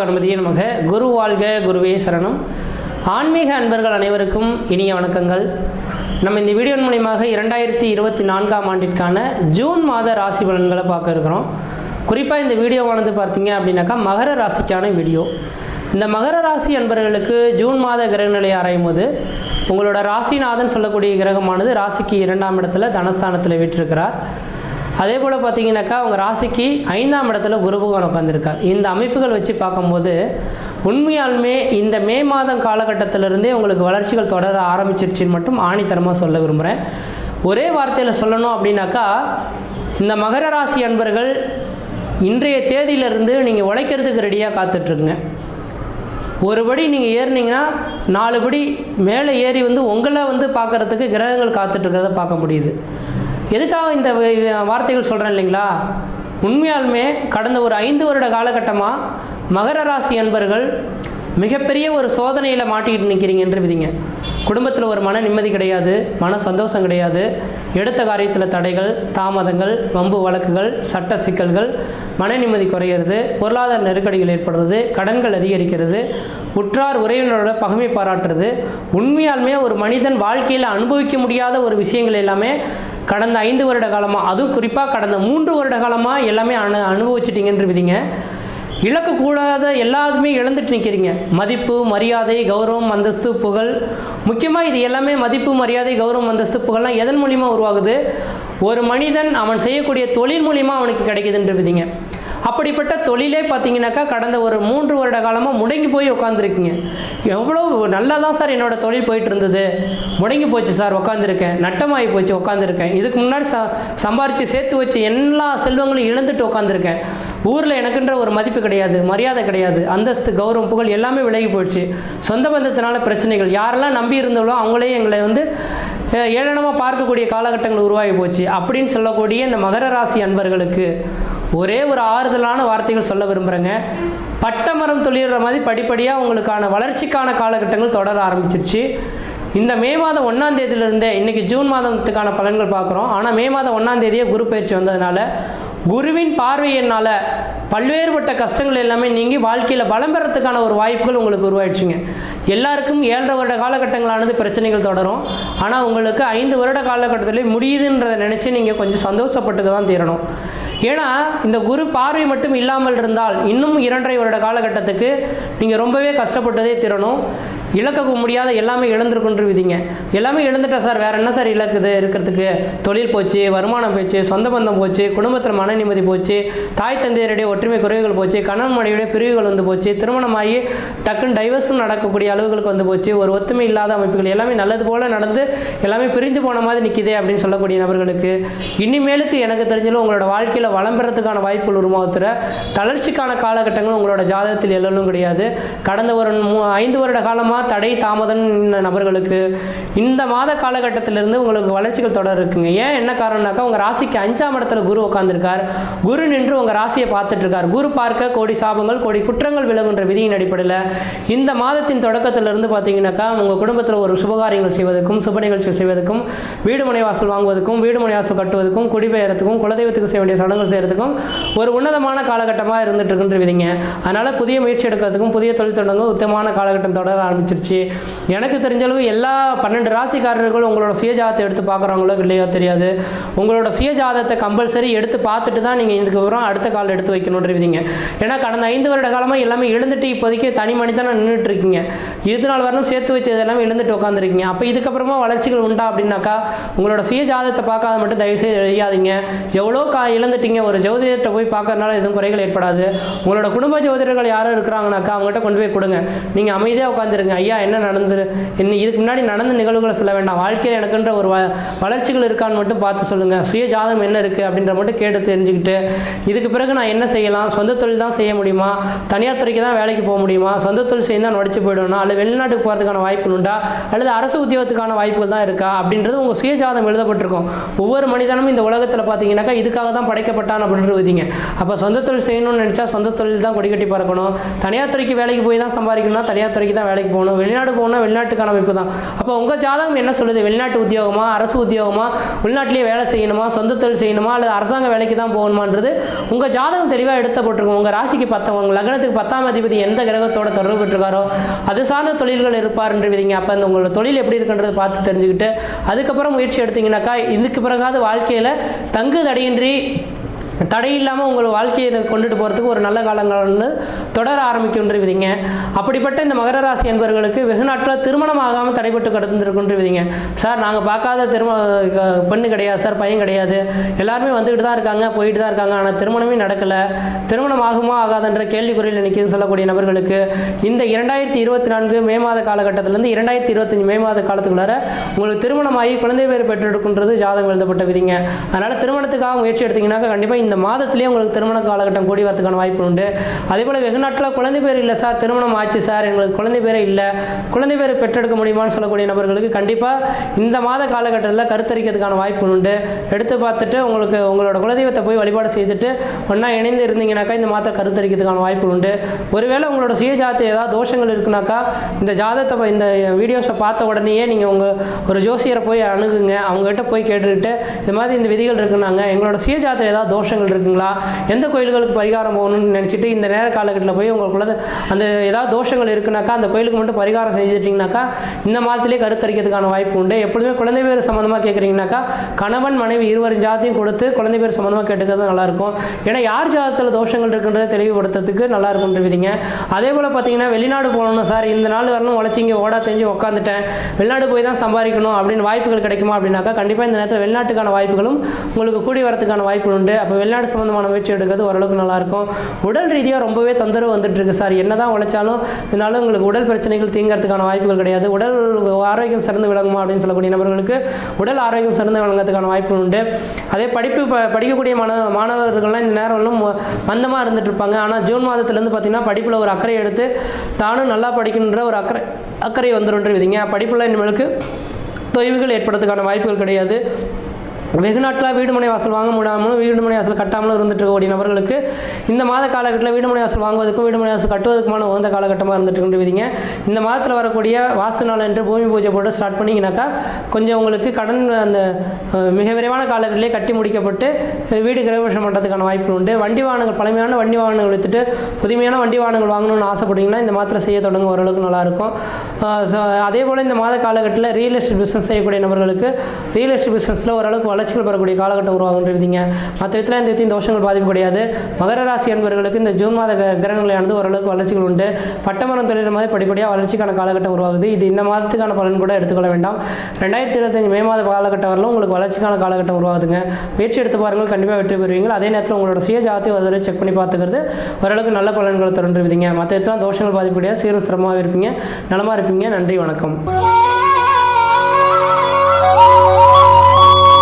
கணபதியே நமக. குரு வாழ்க குருவே சரணம். ஆன்மீக அன்பர்கள் அனைவருக்கும் இனிய வணக்கங்கள். நம்ம இந்த வீடியோ மூலியமாக இரண்டாயிரத்தி இருபத்தி நான்காம் ஆண்டிற்கான ஜூன் மாத ராசி பலன்களை பார்க்க இருக்கிறோம். குறிப்பாக இந்த வீடியோவானது பார்த்தீங்க அப்படின்னாக்கா மகர ராசிக்கான வீடியோ. இந்த மகர ராசி அன்பர்களுக்கு ஜூன் மாத கிரகநிலை ஆராயும் போது உங்களோட ராசிநாதன் சொல்லக்கூடிய கிரகமானது ராசிக்கு இரண்டாம் இடத்துல தனஸ்தானத்தில் விட்டிருக்கிறார் அதே போல் பார்த்தீங்கன்னாக்கா அவங்க ராசிக்கு ஐந்தாம் இடத்துல குருபகவான் உட்காந்துருக்கார் இந்த அமைப்புகள் வச்சு பார்க்கும்போது உண்மையாலுமே இந்த மே மாதம் காலகட்டத்திலிருந்தே உங்களுக்கு வளர்ச்சிகள் தொடர ஆரம்பிச்சிருச்சுன்னு மட்டும் ஆணித்தரமாக சொல்ல விரும்புகிறேன் ஒரே வார்த்தையில் சொல்லணும் அப்படின்னாக்கா இந்த மகர ராசி அன்பர்கள் இன்றைய தேதியிலிருந்து நீங்கள் உழைக்கிறதுக்கு ரெடியாக காத்துட்ருக்குங்க. ஒரு படி நீங்கள் ஏறினீங்கன்னா நாலு படி மேலே ஏறி வந்து உங்களை வந்து பார்க்குறதுக்கு கிரகங்கள் காத்துட்ருக்கிறத பார்க்க முடியுது. எதுக்காக இந்த வார்த்தைகள் சொல்கிறேன் இல்லைங்களா? உண்மையாலுமே கடந்த ஒரு ஐந்து வருட காலகட்டமாக மகர ராசி அன்பர்கள் மிகப்பெரிய ஒரு சோதனையில் மாட்டிக்கிட்டு நிற்கிறீங்கன்ற விதிங்க. குடும்பத்தில் ஒரு மன நிம்மதி கிடையாது மன சந்தோஷம் கிடையாது. எடுத்த காரியத்தில் தடைகள் தாமதங்கள் வம்பு வழக்குகள் சட்ட சிக்கல்கள் மன நிம்மதி குறையிறது பொருளாதார நெருக்கடிகள் ஏற்படுறது கடன்கள் அதிகரிக்கிறது உற்றார் உறவினரோட பகைமை பாராட்டுறது உண்மையாலுமே ஒரு மனிதன் வாழ்க்கையில் அனுபவிக்க முடியாத ஒரு விஷயங்கள் எல்லாமே கடந்த ஐந்து வருட காலமாக அதுவும் குறிப்பாக கடந்த மூன்று வருட காலமாக எல்லாமே அனு அனுபவிச்சிட்டிங்கன்னு விதிங்க இழக்கக்கூடாத எல்லாத்துமே இழந்துட்டு நிற்கிறீங்க மதிப்பு மரியாதை கௌரவம் அந்தஸ்து புகழ். முக்கியமாக இது எல்லாமே மதிப்பு மரியாதை கௌரவம் அந்தஸ்து புகழ்லாம் எதன் மூலிமா உருவாகுது? ஒரு மனிதன் அவன் செய்யக்கூடிய தொழில் மூலிமா அவனுக்கு கிடைக்குதுன்றதுங்க. அப்படிப்பட்ட தொழிலே பார்த்தீங்கன்னாக்கா கடந்த ஒரு மூன்று வருட காலமாக முடங்கி போய் உட்காந்துருக்கீங்க எவ்வளோ நல்லா தான் சார் என்னோட தொழில் போயிட்டு இருந்தது முடங்கி போச்சு சார் உட்காந்துருக்கேன் நட்டமாகி போச்சு உட்காந்துருக்கேன் இதுக்கு முன்னாடி ச சம்பாரித்து சேர்த்து வச்சு எல்லா செல்வங்களும் இழந்துட்டு உட்காந்துருக்கேன் ஊரில் எனக்குன்ற ஒரு மதிப்பு கிடையாது மரியாதை கிடையாது அந்தஸ்து கௌரவம் புகழ் எல்லாமே விலகி போயிடுச்சு. சொந்த பந்தத்தினால பிரச்சனைகள் யாரெல்லாம் நம்பி இருந்தாலும் அவங்களே எங்களை வந்து ஏளனமாக பார்க்கக்கூடிய காலகட்டங்கள் உருவாகி போச்சு. அப்படின்னு சொல்லக்கூடிய இந்த மகர ராசி அன்பர்களுக்கு ஒரே ஒரு ஆறுதலான வார்த்தைகள் சொல்ல விரும்புகிறேங்க பட்டமரம் தொழிற மாதிரி படிப்படியாக உங்களுக்கான வளர்ச்சிக்கான காலகட்டங்கள் தொடர ஆரம்பிச்சிருச்சு. இந்த மே மாதம் ஒன்றாம் தேதியிலிருந்தே இன்றைக்கி ஜூன் மாதத்துக்கான பலன்கள் பார்க்குறோம். ஆனால் மே மாதம் ஒன்றாம் தேதியே குரு பயிற்சி வந்ததுனால குருவின் பார்வை என்னால் பல்வேறுபட்ட கஷ்டங்கள் எல்லாமே நீங்கி வாழ்க்கையில் பலம் பெறத்துக்கான ஒரு வாய்ப்புகள் உங்களுக்கு உருவாயிடுச்சுங்க. எல்லாருக்கும் ஏழரை வருட காலகட்டங்களானது பிரச்சனைகள் தொடரும். ஆனால் உங்களுக்கு ஐந்து வருட காலகட்டத்திலே முடியுதுன்றதை நினச்சி நீங்கள் கொஞ்சம் சந்தோஷப்பட்டுக்க தான் தீரணும். ஏன்னா இந்த குரு பார்வை மட்டும் இல்லாமல் இருந்தால் இன்னும் இரண்டரை வருட காலகட்டத்துக்கு நீங்கள் ரொம்பவே கஷ்டப்பட்டதே திறனும் இழக்க முடியாத எல்லாமே இழந்துருக்குன்ற விதிங்க. எல்லாமே இழந்துட்டா சார் வேற என்ன சார் இழக்குது இருக்கிறதுக்கு? தொழில் போச்சு வருமானம் போச்சு சொந்த பந்தம் போச்சு குடும்பத்தில் மன நிம்மதி போச்சு தாய் தந்தையருடைய ஒற்றுமை குறைவுகள் போச்சு கணவன் மனைவியுடைய பிரிவுகள் வந்து போச்சு திருமணமாகி டக்குன்னு டைவர்ஸும் நடக்கக்கூடிய அளவுகளுக்கு வந்து போச்சு. ஒரு ஒத்துமை இல்லாத அமைப்புகள் எல்லாமே நல்லது போல நடந்து எல்லாமே பிரிந்து போன மாதிரி நிற்கிதே அப்படின்னு சொல்லக்கூடிய நபர்களுக்கு இனிமேலுக்கு எனக்கு தெரிஞ்சாலும் உங்களோட வாழ்க்கையில் வளம் பெறத்துக்கான வாய்ப்புகள் உருவாகுத்துற தளர்ச்சிக்கான காலகட்டங்கள் உங்களோட ஜாதகத்தில் எல்லாம் கிடையாது. கடந்த ஒரு மூ- ஐந்து வருட காலமாக தடை தாமதம் நபர்களுக்கு இந்த மாத காலகட்டத்திலிருந்து உங்களுக்கு வளர்ச்சிகள் தொடர் இருக்குங்க. ஏன் என்ன காரணம்னாக்கா உங்கள் ராசிக்கு அஞ்சாம் இடத்துல குரு உட்காந்துருக்கார் குரு நின்று உங்கள் ராசியை பார்த்துட்டு இருக்கார் குரு பார்க்க கோடி சாபங்கள் கோடி குற்றங்கள் விலகுன்ற விதியின் அடிப்படையில் இந்த மாதத்தின் தொடக்கத்திலிருந்து பார்த்தீங்கன்னாக்கா உங்கள் குடும்பத்தில் ஒரு சுபகாரியங்கள் செய்வதற்கும் சுப நிகழ்ச்சிகள் செய்வதற்கும் வீடு மனை வாசல் வாங்குவதற்கும் வீடு வாசல் கட்டுவதற்கும் குடிபெயர்த்துக்கும் குலதெய்வத்துக்கு செய்ய வேண்டிய சடங்குகள் செய்யறதுக்கும் ஒரு உன்னதமான காலகட்டமாக இருந்துட்டு இருக்குன்ற விதிங்க. அதனால் புதிய முயற்சி எடுக்கிறதுக்கும் புதிய தொழில் தொடங்கும் உத்தமமான காலகட்டம் தொடர ஆரம்பிச்சிருச்சு. எனக்கு தெரிஞ்சளவு எல்லா பன்னெண்டு ராசிக்காரர்களும் உங்களோட சுயஜாதத்தை எடுத்து பார்க்குறவங்களோ இல்லையோ தெரியாது. உங்களோட சுயஜாதத்தை கம்பல்சரி எடுத்து பார்த்துட்டு தான் நீங்கள் இதுக்கப்புறம் அடுத்த கால் எடுத்து வைக்கணும். விதிங்க ஏன்னா கடந்த ஐந்து வருட காலமாக எல்லாமே எழுந்துட்டு இப்போதைக்கு தனி மனிதனாக நின்றுட்டு இருக்கீங்க இது நாள் வரணும் சேர்த்து வச்சது எல்லாமே எழுந்துட்டு உட்காந்துருக்கீங்க அப்போ இதுக்கப்புறமா வளர்ச்சிகள் உண்டா அப்படின்னாக்கா உங்களோட சுய ஜாதத்தை பார்க்காத மட்டும் தயவுசெய்து செய்யாதீங்க எவ்வளோ கா இழந்துட்டீங்க ஒரு ஜோதிடத்தை போய் பார்க்கறதுனால எதுவும் குறைகள் ஏற்படாது. உங்களோட குடும்ப ஜோதிடர்கள் யாரும் இருக்கிறாங்கனாக்கா அவங்ககிட்ட கொண்டு போய் கொடுங்க. நீங்கள் அமைதியாக உட்காந்துருங்க ஐயா என்ன நடந்து என்ன இதுக்கு முன்னாடி நடந்த நிகழ்வுகளை சொல்ல வேண்டாம். வாழ்க்கையில் எனக்குன்ற ஒரு வ வளர்ச்சிகள் இருக்கான்னு மட்டும் பார்த்து சொல்லுங்கள் சுய ஜாதகம் என்ன இருக்குது அப்படின்ற மட்டும் கேட்டு தெரிஞ்சுக்கிட்டு இதுக்கு பிறகு நான் என்ன செய்யலாம் சொந்த தொழில் தான் செய்ய முடியுமா? தனியார் துறைக்கு தான் வேலைக்கு போக முடியுமா? சொந்த தொழில் செய்ய தான் நடிச்சு போயிடணும் அல்லது வெளிநாட்டுக்கு போகிறதுக்கான வாய்ப்புகள் உண்டா? அல்லது அரசு உத்தியோகத்துக்கான வாய்ப்புகள் தான் இருக்கா? அப்படின்றது உங்கள் சுயஜாதம் எழுதப்பட்டிருக்கும். ஒவ்வொரு மனிதனும் இந்த உலகத்தில் பார்த்தீங்கன்னாக்கா இதுக்காக தான் படைக்கப்பட்டான் அப்படின்றது அப்போ சொந்த தொழில் செய்யணும்னு நினச்சா சொந்த தொழில் தான் கொடி கட்டி பறக்கணும். தனியார் துறைக்கு வேலைக்கு போய் தான் சம்பாதிக்கணும்னா தனியார் துறைக்கு தான் வேலைக்கு போகணும். வெளிநாடு போகணும் வெளிநாட்டுக்கான அமைப்பு தான். அப்போ உங்கள் ஜாதகம் என்ன சொல்லுது? வெளிநாட்டு உத்தியோகமா அரசு உத்தியோகமா உள்நாட்டிலேயே வேலை செய்யணுமா சொந்த தொழில் செய்யணுமா அல்லது அரசாங்க வேலைக்கு தான் போகணுமான்றது உங்கள் ஜாதகம் தெளிவாக எடுத்தப்பட்டிருக்கும் உங்கள் ராசிக்கு பத்தவங்க உங்கள் லக்னத்துக்கு பத்தாம் அதிபதி எந்த கிரகத்தோட தொடர்பு பெற்றிருக்காரோ அது சார்ந்த தொழில்கள் இருப்பார்ன்ற விதிங்க. அப்போ அந்த உங்களோட தொழில் எப்படி இருக்குன்றது பார்த்து தெரிஞ்சுக்கிட்டு அதுக்கப்புறம் முயற்சி எடுத்தீங்கன்னாக்கா இதுக்கு பிறகாவது வாழ்க்கையில் தங்கு தடையின்றி தடை இல்லாமல் உங்கள் வாழ்க்கையை கொண்டுட்டு போகிறதுக்கு ஒரு நல்ல காலங்கள்னு தொடர ஆரம்பிக்கின்ற விதிங்க அப்படிப்பட்ட இந்த மகர ராசி என்பவர்களுக்கு வெகு நாட்களாக திருமணம் ஆகாமல் தடைப்பட்டு கடந்துருக்குன்ற விதிங்க சார் நாங்கள் பார்க்காத திருமண பெண்ணு கிடையாது சார் பையன் கிடையாது. எல்லாருமே வந்துக்கிட்டு தான் இருக்காங்க போயிட்டு தான் இருக்காங்க. ஆனால் திருமணமே நடக்கலை. திருமணம் ஆகுமா ஆகாதன்ற கேள்விக்குறையில் நிற்கிது சொல்லக்கூடிய நபர்களுக்கு இந்த இரண்டாயிரத்தி இருபத்தி நான்கு மே மாத காலகட்டத்திலேருந்து இரண்டாயிரத்தி இருபத்தஞ்சு மே மாத காலத்துக்குள்ளார உங்களுக்கு திருமணமாகி குழந்தை பேர் பெற்றெடுக்கின்றது ஜாதகம் எழுதப்பட்ட விதிங்க. அதனால் திருமணத்துக்காக முயற்சி எடுத்தீங்கன்னாக்கா கண்டிப்பாக இந்த மாதத்திலேயே உங்களுக்கு திருமண காலகட்டம் கூடி வரதுக்கான வாய்ப்பு உண்டு. அதே போல் வெகுநாட்டில் குழந்தை பேர் இல்லை சார். திருமணம் ஆச்சு சார். எங்களுக்கு குழந்தை பேரே இல்லை. குழந்தை பேர் பெற்றெடுக்க முடியுமான்னு சொல்லக்கூடிய நபர்களுக்கு கண்டிப்பாக இந்த மாத காலகட்டத்தில் கருத்தரிக்கிறதுக்கான வாய்ப்பு உண்டு. எடுத்து பார்த்துட்டு உங்களுக்கு உங்களோட குலதெய்வத்தை போய் வழிபாடு செய்துட்டு ஒன்றா இணைந்து இருந்தீங்கன்னாக்கா இந்த மாதத்தை கருத்தரிக்கிறதுக்கான வாய்ப்பு உண்டு. ஒருவேளை உங்களோட சுய ஜாதத்தில் ஏதாவது தோஷங்கள் இருக்குனாக்கா இந்த ஜாதத்தை இந்த வீடியோஸை பார்த்த உடனேயே நீங்கள் உங்கள் ஒரு ஜோசியரை போய் அணுகுங்க. அவங்ககிட்ட போய் கேட்டுக்கிட்டு இந்த மாதிரி இந்த விதிகள் இருக்குனாங்க எங்களோட சுய ஜாதத்தில் ஏதாவது தோஷங்கள் இருக்குங்களா? எந்த கோயில்களுக்கு பரிகாரம் போகணும்னு நினச்சிட்டு இந்த நேர காலகட்டத்தில் போய் உங்கள் அந்த ஏதாவது தோஷங்கள் இருக்குனாக்கா அந்த கோயிலுக்கு மட்டும் பரிகாரம் செஞ்சுட்டிங்கனாக்கா இந்த மாதத்திலே கருத்தரிக்கிறதுக்கான வாய்ப்பு உண்டு. எப்பொழுதுமே குழந்தை பேர் சம்மந்தமாக கேட்குறீங்கனாக்கா கணவன் மனைவி இருவரின் ஜாதியும் கொடுத்து குழந்தை பேர் சம்மந்தமாக கேட்டுக்கிறது நல்லாயிருக்கும். ஏன்னா யார் ஜாதத்தில் தோஷங்கள் இருக்குன்றதை தெளிவுபடுத்துறதுக்கு நல்லா இருக்குன்றவிதிங்க அதே போல் பார்த்தீங்கன்னா வெளிநாடு போகணும் சார் இந்த நாள் வரணும் உழைச்சிங்க ஓடா தெரிஞ்சு உட்காந்துட்டேன் வெளிநாடு போய் தான் சம்பாதிக்கணும் அப்படின்னு வாய்ப்புகள் கிடைக்குமா அப்படின்னாக்கா கண்டிப்பாக இந்த நேரத்தில் வெளிநாட்டுக்கான வாய்ப்புகளும் உங்களுக்கு கூடி வரதுக்கான வாய்ப்புகள் உண்டு. அப்போ வெளிநாடு சம்மந்தமான முயற்சி எடுக்கிறது ஓரளவுக்கு நல்லாயிருக்கும். உடல் ரீதியாக ரொம்பவே தொந்தரவு வந்துட்டுருக்கு சார். என்ன தான் உழைச்சாலும் இதனால உங்களுக்கு உடல் பிரச்சனைகள் தீங்கிறதுக்கான வாய்ப்புகள் கிடையாது. உடல் ஆரோக்கியம் சிறந்து விளங்குமா அப்படின்னு சொல்லக்கூடிய நபர்களுக்கு உடல் ஆரோக்கியம் சிறந்து விளங்குறதுக்கான வாய்ப்புகள் உண்டு. அதே படிப்பு ப- படிக்கக்கூடிய மாணவ மாணவர்கள்லாம் இந்த நேரம் மந்தமாக இருந்துட்டு இருப்பாங்க ஆனால் ஜூன் மாதத்துலேருந்து பார்த்தீங்கன்னா படிப்பில் ஒரு அக்கறை எடுத்து தானும் நல்லா படிக்கணுன்ற ஒரு அக்கறை அக்கறை வந்துடும் விதிங்க படிப்பில் இனிமேலுக்கு தொய்வுகள் ஏற்படுறதுக்கான வாய்ப்புகள் கிடையாது. வெகு நாட்களாக வீடுமனை வாசல் வாங்க முடியாமலும் வீடுமனை வாசல் கட்டாமலும் இருந்துட்டு இருக்கக்கூடிய நபர்களுக்கு இந்த மாத காலகட்டத்தில் வீடுமனை வாசல் வாங்குவதற்கும் வீடுமனை வாசல் கட்டுவதற்குமான உகந்த காலகட்டமாக இருந்துட்டு விதிங்க இந்த மாதத்தில் வரக்கூடிய வாஸ்து நாள் என்று பூமி பூஜை போட்டு ஸ்டார்ட் பண்ணிங்கனாக்கா கொஞ்சம் உங்களுக்கு கடன் அந்த மிக விரைவான காலகட்டத்திலே கட்டி முடிக்கப்பட்டு வீடு கிரகபிரவேசம் பண்ணுறதுக்கான வாய்ப்பு உண்டு. வண்டி வாகனங்கள் பழமையான வண்டி வாகனங்கள் எடுத்துகிட்டு புதுமையான வண்டி வாகனங்கள் வாங்கணும்னு ஆசைப்பட்டீங்கன்னா இந்த மாதத்தில் செய்ய தொடங்க ஓரளவுக்கு நல்லாயிருக்கும் ஸோ அதே போல் இந்த மாத காலகட்டத்தில் ரியல் எஸ்டேட் பிஸ்னஸ் செய்யக்கூடிய நபர்களுக்கு ரியல் எஸ்டேட் பிஸ்னஸில் ஓரளவுக்கு வளர்ச்சிகள் பெறக்கூடிய காலகட்டம் உருவாகுன்றீங்க மற்ற விதத்தில் இந்த விதத்தின் தோஷங்கள் பாதிப்பு கிடையாது. மகர ராசி என்பவர்களுக்கு இந்த ஜூன் மாத க- ஓரளவுக்கு வளர்ச்சிகள் உண்டு. பட்டமரம் தொழில் மாதிரி படிப்படியாக வளர்ச்சிக்கான காலகட்டம் உருவாகுது. இது இந்த மாதத்துக்கான பலன் கூட எடுத்துக்கொள்ள வேண்டாம். ரெண்டாயிரத்தி இருபத்தஞ்சு மே மாத காலகட்டம் வரலாம் உங்களுக்கு வளர்ச்சிக்கான காலகட்டம் உருவாகுதுங்க. முயற்சி எடுத்து பாருங்கள். கண்டிப்பாக வெற்றி பெறுவீங்க அதே நேரத்தில் உங்களோட சுய ஜாதி ஒரு செக் பண்ணி பார்த்துக்கிறது ஓரளவுக்கு நல்ல பலன்களை தொடர்ந்துருவீங்க மற்ற விதத்தில் தோஷங்கள் பாதிப்பு கிடையாது. சீரும் சிரமமாக இருப்பீங்க. நலமாக இருப்பீங்க. நன்றி. வணக்கம்.